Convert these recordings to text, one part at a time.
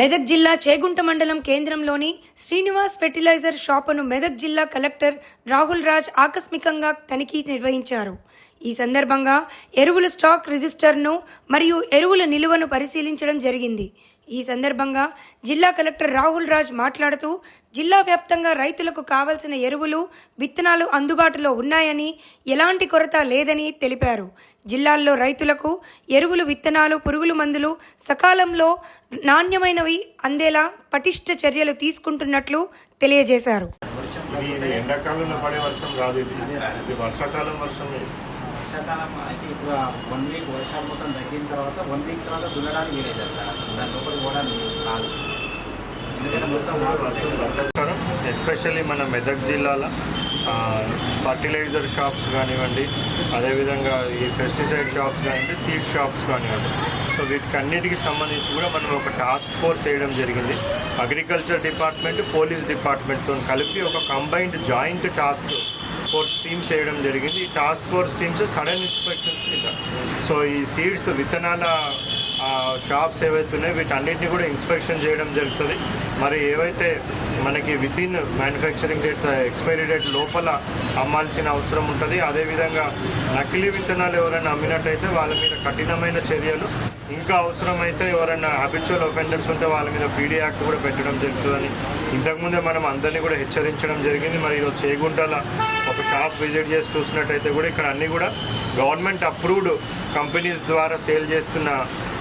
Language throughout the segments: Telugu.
మెదక్ జిల్లా చేగుంట మండలం కేంద్రంలోని శ్రీనివాస్ ఫెర్టిలైజర్ షాపును మెదక్ జిల్లా కలెక్టర్ రాహుల్ రాజ్ ఆకస్మికంగా తనిఖీ నిర్వహించారు. ఈ సందర్భంగా ఎరువుల స్టాక్ రిజిస్టర్ను మరియు ఎరువుల నిలువను పరిశీలించడం జరిగింది. ఈ సందర్భంగా జిల్లా కలెక్టర్ రాహుల్ రాజ్ మాట్లాడుతూ జిల్లా వ్యాప్తంగా రైతులకు కావలసిన ఎరువులు విత్తనాలు అందుబాటులో ఉన్నాయని ఎలాంటి కొరత లేదని తెలిపారు. జిల్లాల్లో రైతులకు ఎరువులు విత్తనాలు పురుగుల మందులు సకాలంలో నాణ్యమైనవి అందేలా పటిష్ట చర్యలు తీసుకుంటున్నట్లు తెలియజేశారు. ఎండాకాలంలో పడే వర్షం కాదు ఇది వర్షాకాలం వర్షమే. వర్షాకాలం అయితే ఇప్పుడు వన్ వీక్ వర్షాలు మొత్తం తగ్గిన తర్వాత వన్ వీక్ తర్వాత దున్నడానికి వీలేదు సార్ దాని లోపల కూడా కాదు. ఎందుకంటే మొత్తం ఎస్పెషల్లీ మన మెదక్ జిల్లాలో ఫర్టిలైజర్ షాప్స్ కానివ్వండి అదేవిధంగా ఈ పెస్టిసైడ్ షాప్స్ కానివ్వండి సీడ్ షాప్స్ కానివ్వండి. సో వీటికన్నిటికి సంబంధించి కూడా మనం ఒక టాస్క్ ఫోర్స్ వేయడం జరిగింది. అగ్రికల్చర్ డిపార్ట్మెంట్ పోలీస్ డిపార్ట్మెంట్తో కలిపి ఒక combined joint task force teams చేయడం జరిగింది. ఈ task force teams sudden inspections కింద. సో ఈ సీడ్స్ విత్తనాల షాప్స్ ఏవైతే ఉన్నాయో వీటన్నిటిని కూడా ఇన్స్పెక్షన్ చేయడం జరుగుతుంది. మరి ఏవైతే మనకి with in manufacturing date expiry date లోపల అమ్మాల్సిన అవసరం ఉంటుంది. అదేవిధంగా నకిలీ విత్తనాలు ఎవరైనా అమ్మినట్టయితే వాళ్ళ మీద కఠినమైన చర్యలు ఇంకా అవసరమైతే ఎవరైనా హ్యాబిచువల్ ఒఫెండర్స్ ఉంటే వాళ్ళ మీద పీడీ యాక్ట్ కూడా పెట్టడం జరుగుతుందని. ఇంతకుముందే మనం అందరినీ కూడా హెచ్చరించడం జరిగింది. మరి ఈరోజు చేగుంటల ఒక షాప్ విజిట్ చేసి చూసినట్టయితే కూడా ఇక్కడ అన్నీ కూడా గవర్నమెంట్ అప్రూవ్డ్ కంపెనీస్ ద్వారా సేల్ చేస్తున్న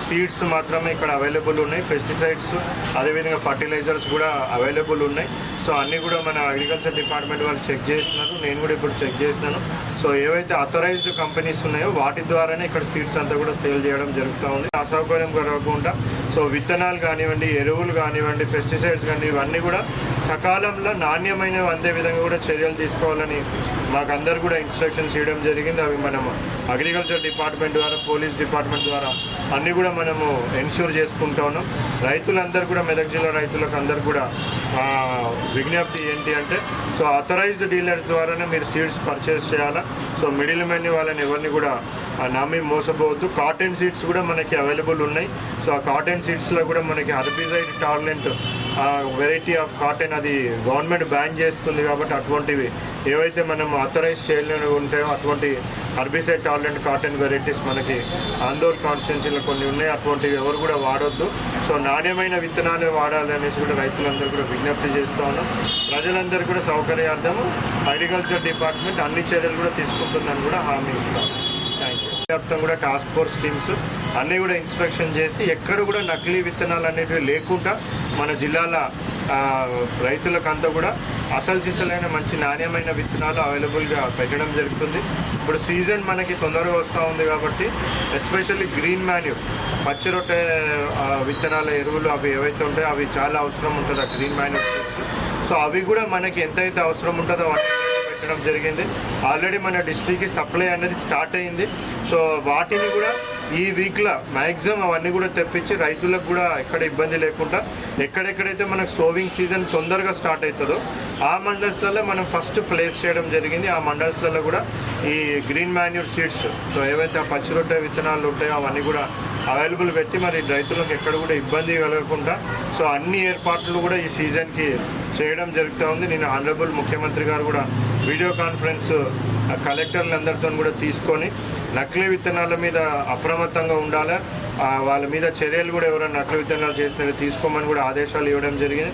సీడ్స్ మాత్రమే ఇక్కడ అవైలబుల్ ఉన్నాయి. పెస్టిసైడ్స్ అదేవిధంగా ఫర్టిలైజర్స్ కూడా అవైలబుల్ ఉన్నాయి. సో అన్నీ కూడా మన అగ్రికల్చర్ డిపార్ట్మెంట్ వాళ్ళు చెక్ చేస్తున్నారు నేను కూడా ఇప్పుడు చెక్ చేసినాను. సో ఏవైతే అథరైజ్డ్ కంపెనీస్ ఉన్నాయో వాటి ద్వారానే ఇక్కడ సీడ్స్ అంతా కూడా సేల్ చేయడం జరుగుతూ ఉంది. అసౌకర్యం కలగకుండా సో విత్తనాలు కానివ్వండి ఎరువులు కానివ్వండి పెస్టిసైడ్స్ కానీ ఇవన్నీ కూడా సకాలంలో నాణ్యమైనవి అందే విధంగా కూడా చర్యలు తీసుకోవాలని మాకందరు కూడా ఇన్స్ట్రక్షన్స్ ఇవ్వడం జరిగింది. అవి మనము అగ్రికల్చర్ డిపార్ట్మెంట్ ద్వారా పోలీస్ డిపార్ట్మెంట్ ద్వారా అన్నీ కూడా మనము ఎన్ష్యూర్ చేసుకుంటా ఉన్నాం రైతులందరూ కూడా మెదక్ జిల్లా రైతులకు అందరు కూడా విజ్ఞప్తి ఏంటి అంటే సో అథరైజ్డ్ డీలర్స్ ద్వారానే మీరు సీడ్స్ పర్చేస్ చేయాలా? సో మిడిల్ మెన్ వాళ్ళని ఎవరిని కూడా నమ్మి మోసపోవద్దు. కాటన్ సీడ్స్ కూడా మనకి అవైలబుల్ ఉన్నాయి. సో ఆ కాటన్ సీడ్స్లో కూడా మనకి herbicide tolerant variety of cotton అది గవర్నమెంట్ బ్యాన్ చేస్తుంది కాబట్టి అటువంటివి ఏవైతే మనం అథరైజ్ చేయలేని ఉంటాయో అటువంటి హర్బిసైడ్ టార్లెంట్ కాటన్ వెరైటీస్ మనకి ఆందోళన కాన్స్టిట్యున్సీలో కొన్ని ఉన్నాయి. అటువంటివి ఎవరు కూడా వాడొద్దు. సో నాణ్యమైన విత్తనాలే వాడాలి అనేసి కూడా రైతులందరూ కూడా విజ్ఞప్తి చేస్తూ ఉన్నాం. ప్రజలందరూ కూడా సౌకర్యార్థం అగ్రికల్చర్ డిపార్ట్మెంట్ అన్ని చర్యలు కూడా తీసుకుంటుందని కూడా హామీ ఇస్తాం. వ్యాప్తం కూడా టాస్క్ ఫోర్స్ టీమ్స్ అన్నీ కూడా ఇన్స్పెక్షన్ చేసి ఎక్కడ కూడా నకిలీ విత్తనాలు అనేవి లేకుండా మన జిల్లాల ఆ, రైతులకంతా కూడా అసలు చిసలైన మంచి నాణ్యమైన విత్తనాలు అవైలబుల్గా పెట్టడం జరుగుతుంది. ఇప్పుడు సీజన్ మనకి తొందరగా వస్తూ ఉంది కాబట్టి ఎస్పెషల్లీ గ్రీన్ మాన్యూర్ పచ్చి రొట్టె విత్తనాల ఎరువులు అవి ఏవైతే ఉంటాయో అవి చాలా అవసరం ఉంటుంది ఆ గ్రీన్ మాన్యూర్ సో అవి కూడా మనకి ఎంతైతే అవసరం ఉంటుందో పెట్టడం జరిగింది. ఆల్రెడీ మన డిస్ట్రిక్ట్కి సప్లై అనేది స్టార్ట్ అయింది. సో వాటిని కూడా ఈ వీక్లో మ్యాక్సిమం అవన్నీ కూడా తెప్పించి రైతులకు కూడా ఎక్కడ ఇబ్బంది లేకుండా ఎక్కడెక్కడైతే మనకు సోవింగ్ సీజన్ తొందరగా స్టార్ట్ అవుతుందో ఆ మండల్స్లలో మనం ఫస్ట్ ప్లేస్ చేయడం జరిగింది. ఆ మండల్స్లలో కూడా ఈ గ్రీన్ మాన్యూర్ సీడ్స్ సో ఏవైతే ఆ పచ్చి రొట్టె విత్తనాలు ఉంటాయో అవన్నీ కూడా అవైలబుల్ పెట్టి మరి రైతులకు ఎక్కడ కూడా ఇబ్బంది కలగకుండా సో అన్ని ఏర్పాట్లు కూడా ఈ సీజన్కి చేయడం జరుగుతూ ఉంది. నేను ఆనరబుల్ ముఖ్యమంత్రి గారు కూడా వీడియో కాన్ఫరెన్స్ ఆ కలెక్టర్లందరితో కూడా తీసుకొని నకిలీ విత్తనాల మీద అప్రమత్తంగా ఉండాలి? వాళ్ళ మీద చర్యలు కూడా ఎవరైనా నకిలీ విత్తనాలు చేసిన తీసుకోమని కూడా ఆదేశాలు ఇవ్వడం జరిగింది.